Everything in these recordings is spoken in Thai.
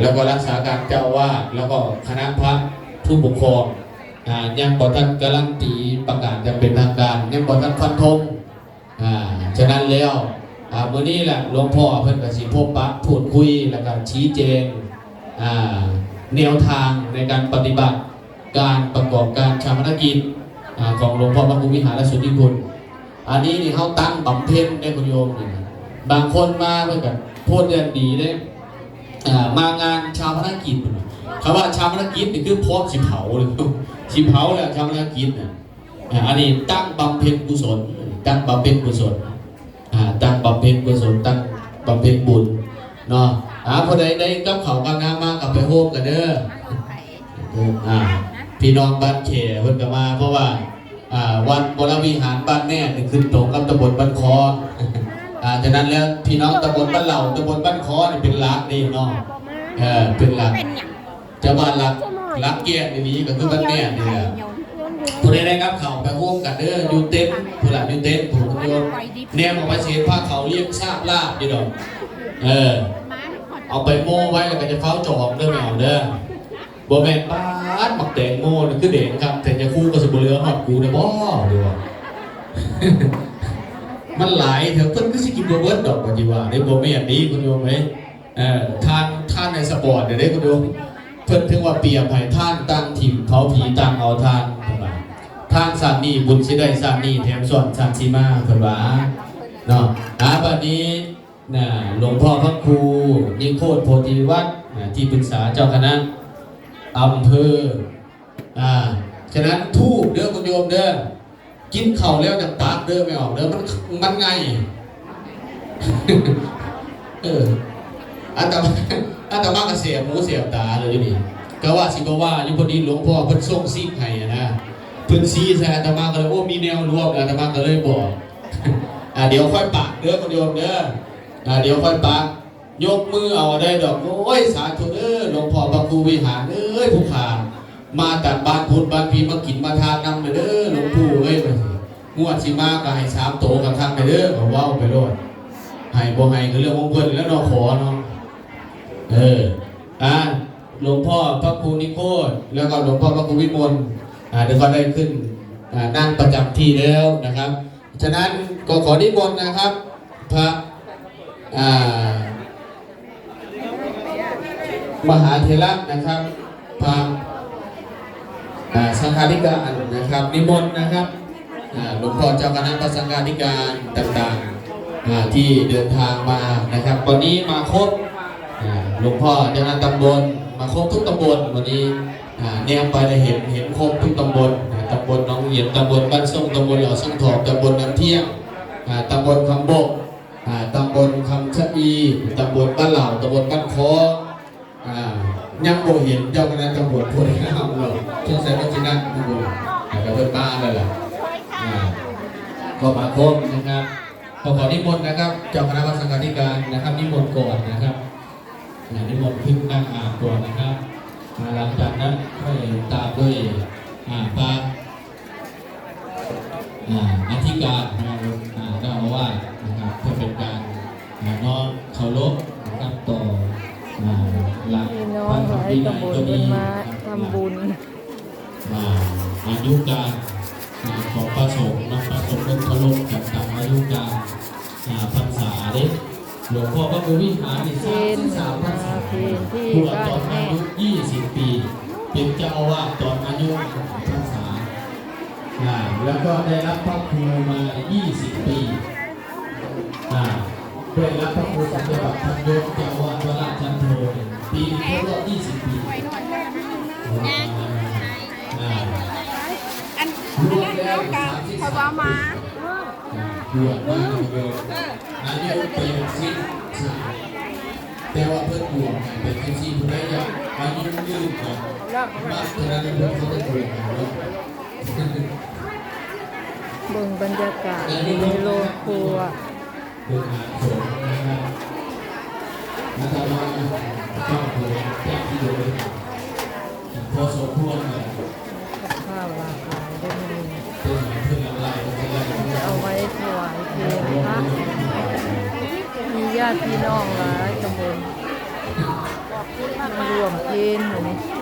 แล้วก็รักษาการเจ้าวาดแล้วก็คณะพระผู้ปกครองอ่ายังบอท่านการันตีประกาศจะเป็นทางการยังบอท่านฟันธงฉะนั้นแล้วอ่ามื้อนี้แหละหลวงพ่อเพิ่นก็สิพบปะพูดคุยแล้วก็ชี้แจงแนวทางในการปฏิบัติการประกอบการชาปนกิจของหลวงพ่อพระครูวิหารสุทธิคุณอันนี้นี่เขาตั้งบำเพ็ญในคุณโยม บางคนมาเพื่อกับพูดเรื่องดีเนี่ย มางานชาวพนักกิจพุ่นน่ะคำว่าชาวพนักกิจนี่คือพร้อมสิเผาเลยสิเผาแหละชาวพนักกิจนะอ่าอันนี้ตั้งบำเพ็ญกุศล ตั้งบำเพ็ญกุศลอ่าตั้งบำเพ็ญกุศลตั้งบำเพ็ญบุญเนาะอ่าพอใดได้กับเขาวกับน้ำมากับไปโฮมกันเด้ออ่าพี่น้องบ้านเขเพิ่นก็มา เพราะว่าอ่าวัดวรวิหารบ้านแม่นี่ขึ้นตรงกับตำบลบ้านคออ่าฉะนั้นแล้วพี่น้องตำบลบ้านเหล่าตำบลบ้านคอนี่เป็นหลักนี่เนาะ เออเป็นหลักเป็นอย่างจะบ้านหลักหลักแก่ในนี้ก็คือบ้านแม่นี่แหละผู้ใดได้รับข่าวไปร่วมกันเด้ออยู่เต็นท์ผู้หลักอยู่เต็นท์ผู้โยมแนมออกมาเสียผ้าเขาเรียกทราบลาบอยู่ดอกเออเอาไปโม่ไว้แล้วก็จะเฝ้าจองเด้อแมวเด้อบ่แม่นบ้านหมักแตงโม่นี่คือเด่นครับแต่จะคู่กับสบุเรือหอดกูนะบ่ดีว่ามันหลายเถอะเพิ่นก็สิกินบ่เบิดดอกว่าจิว่าได้บ่แม่นดีคุณโยมเอ้ย เอ่อทานท่านในสปอร์ตเนี่ยวได้คุณโยมเพิ่นถึงว่าเปียบให้ท่านตั้งถิ่มเผาผีตั้งเอาทานเพิ่นว่าทานสานีบุญสิได้สานีแถมสอนสานสิมาเพิ่นว่าเนาะอ่าบัดนี้นะหลวงพ่อพระครูนิโคตโพธิวัฒน์นะที่ปรึกษาเจ้าคณะอำเภออ่าฉะนั้นทูบเด้อคุณโยมเด้อกินเข่าแล้วจะปากเด้อไม่ออกเด้อมันมันไงเออ อาตมาอาตมาก็เสียบหูเสียบตาเลยนี่ก็ว่าสิก็ว่าอยู่พอดีหลวงพ่อเพิ่นส่งซีกให้นะเพิ่นซีใส่อาตมาก็เลยโอ้มีแนวรวมอาตมาก็เลยบอกอ่าเดี๋ยวค่อยปากเด้อคุณโยมเด้ออ่าเดี๋ยวค่อยปากยกมือเอาได้ดอกโอ้ยสาธุเด้อหลวงพ่อพระครูวิหารเอ้ยผู้ขามาจากบ้านพุทธบ้านพีมากินมาทานนำเด้อหลวงปู่เอ้ยงวดสิมากก็ให้สามโตกับทางไปเด้อก็เว้าไปโลดให้บ่ให้ก็เรื่องของเพิ่นแล้วเนาะขอเนาะ เอออ่าหลวงพ่อพระครูนิโคตแล้วก็หลวงพ่อพระครูวิมลอ่าเดี๋ยวก็ได้ขึ้นอานั่งประจำที่แล้วนะครับ ฉะนั้นก็ขอนิมนต์นะครับ พระอ่ามหาเทระนะครับ พระอาสังฆาธิการนะครับ นิมนต์นะครับอาหลวงพ่อเจ้าคณะพระสังฆาธิการต่างๆอ่าที่เดินทางมานะครับ วันนี้มาครบ หลวงพ่อเจ้าคณะตำบลมาครบทุกตำบลวันนี้เนี่ยไปได้เห็นเห็นครบทุกตำบลตำบลหน้องเหยียนตำบลบ้านส่งตำบลเหล่าสังทองตำบลน้ำเที่ยงตำบลคำบกตำบลคำชะอีตำบลบ้านเหล่าตำบลบ้านคอยังโบเห็นเจ้าคณะตำรวจพูดให้เราเราช่วงใส่วัชินะนี่ดูแต่ก็เพิ่นบ้านเลยล่ะก็มาครบนะครับขอขอนิมนต์นะครับ เจ้าคณะวัดสังฆาธิการนะครับนิมนต์ก่อนนะครับ นิมนต์ขึ้นนั่งอ่านก่อนนะครับอ่าหลังจากนั้นค่อยตามด้วยอ่าพระอ่าอธิการนะครับอ่าเจ้าอาวาสนะครับเพื่อเป็นการน้อมเคารพนะครับต่อหลักพี่น้อพระธรรมหลายวินัยตำบลก็เพิ่ดีนมานะครับทำบุญอาอายุการของพระสงฆ์นะพระสงฆ์เป็เคารพกับตามอายุการอ่าพรรษาเด็ หลวงพ่อพระครูวิหารนี่สางสิบสามพรรษาเพลงที่บวชตอนบ้านอาแม่ยุ20ปี เป็นเจ้าอาวาสตอนอายุพรรษาอ่าแล้วก็ได้รับพระครูมา 20 ปีอ่าได้รับพระครูสัจจบัตรพันยศเจ้าอาวาสวราชชันโทปีนี้ครบรอบ20 ปีอันรวมแล้วกับพระบามา บวชมาเลยอายุเป็นสิบแต่ว่าเพื่อนบวชเป็นแค่สี่ผู้ได้ยังอายุยืนกว่ามากเท่านั้นเพื่อนเขาได้บวชกันเนเบิ่งบรรยากาศในโรงครัวเป็นงานสงฆ์นะครับอาตมาก็เผยแจ้งที่โดยพอสมควรนี่ยาติพี่น้องหลายตำบลมารวมเพลงเหมือนนี้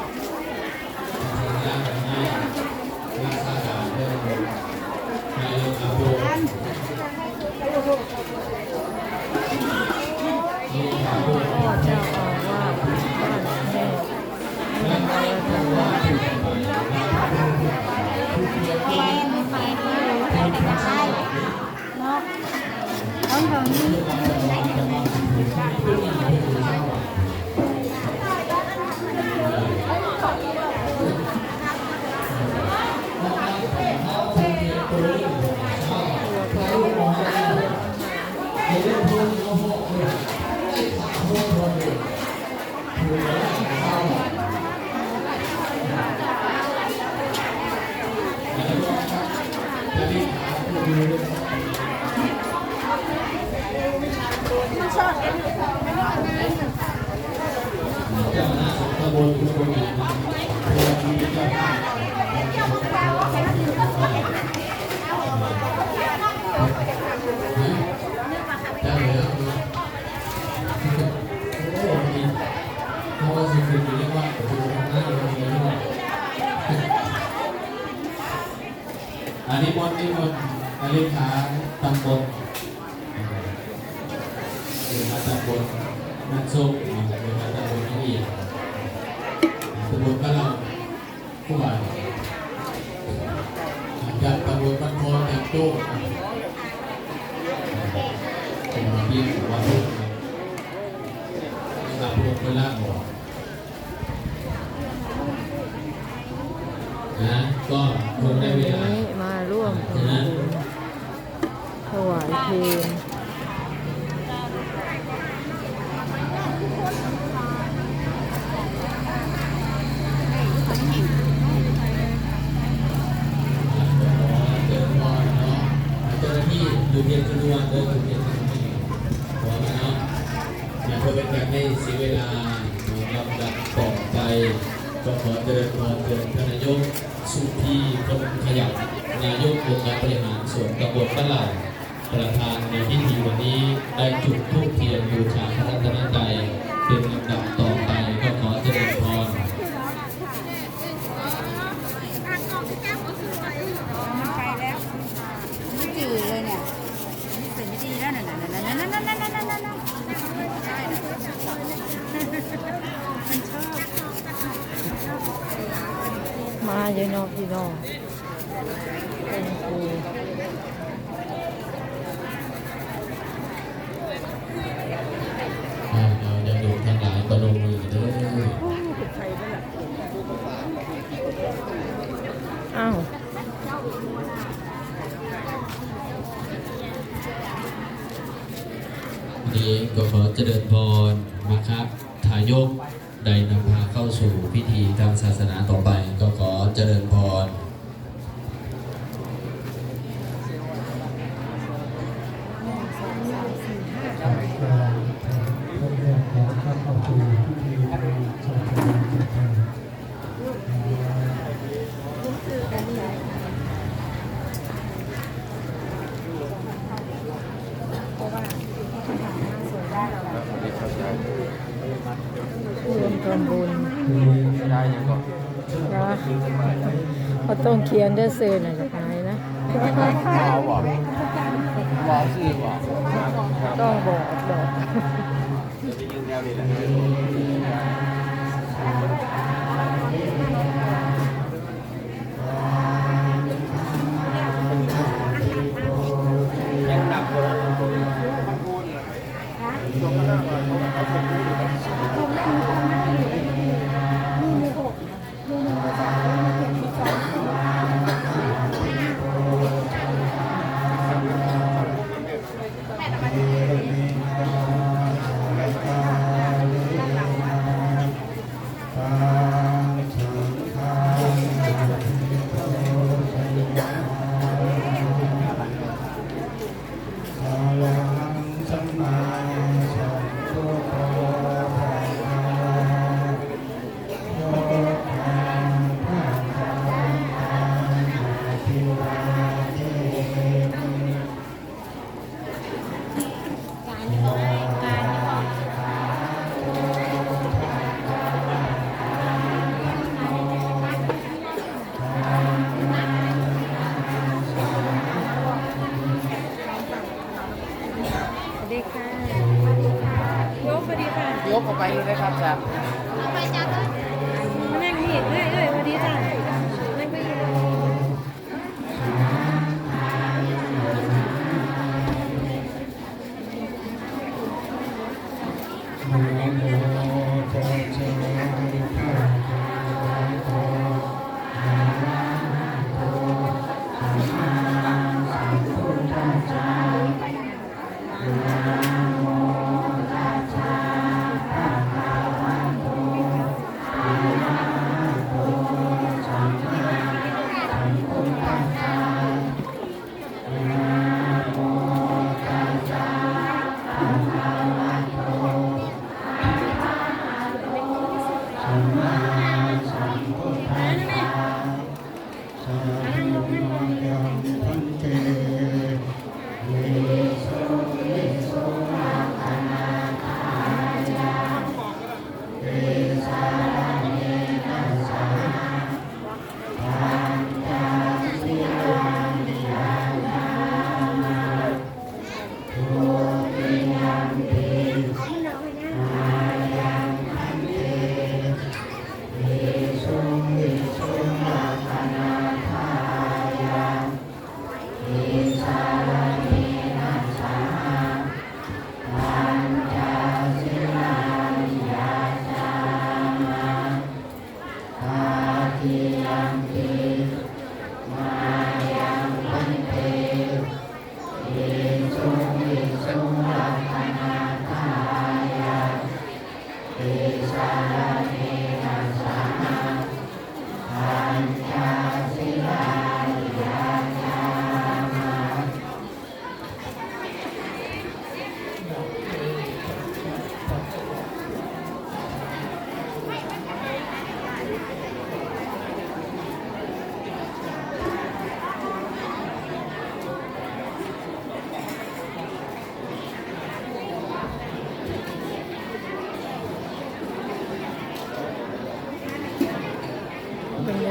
อันนี้มนนี่มนอันนี้ขาตำบลเดินยวมาตำบลมันส้มเดินยวมาตำบลนี่ ตำบลก็เราผู้ว่าจากตำบลบ้านโพจากโต้เป็นที่ว่าลูกนะครับพวกเวลาบอกนะก็คงได้เวลานี้มาร่วมทำบุญถวายเพลง เดินพอเนาะเจ้าหน้าที่ดูเรียนจำนวนเดินดูเรียนจำนวนขอมาเนาะอย่าเพื่อเป็นการให้เสียเวลาลำดับต่อไป ก็ขอเดินพอเดินท่านายกสุพีคนขยันนายกองค์การบริหารส่วนตำบลบ้านเหล่าประธานในพิธีวันนี้ได้จุดธูปเทียนบูชาพระรัตนตรัยเป็นลำดับต่อ เยอะเนาะพี่น้องเป็นปูยังดูทางหลายก็ลงมือด้วยอ้าวนี้ก็ขอเจริญพรมาครับทายก ได้นำพาเข้าสู่พิธีทางศาสนาต่อไปก็ขอเจริญพรร่วมทำ บุญได้ยังก็นะเขาต้องเขียนด้วยสื่อหน่อยจากไหนนะว้าวว่ะว้าวสิว่ะต้องบอกบอกจะไปยืนแนวนี้แหละ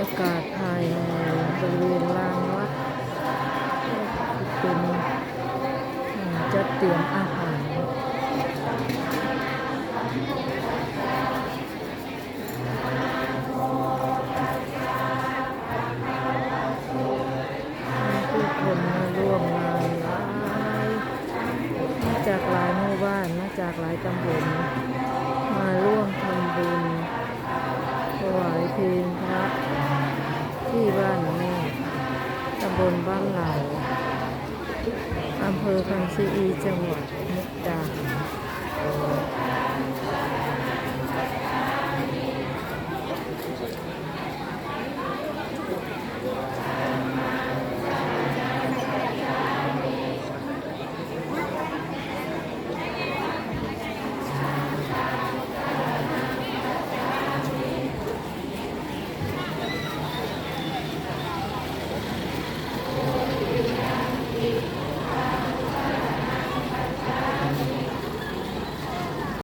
ากาศภายในบริเวณลานวัดเป็นจัดเตรียมอาหารผู้คนมาร่วมงานหลายมาจากหลายหมู่บ้านมาจากหลายตำบลมาร่วมทำบุญถวายเพลง ที่บ้านแม่ ตำบลบ้านเหล่าอำเภอคำซีอีจังหวัดมุกดาหาร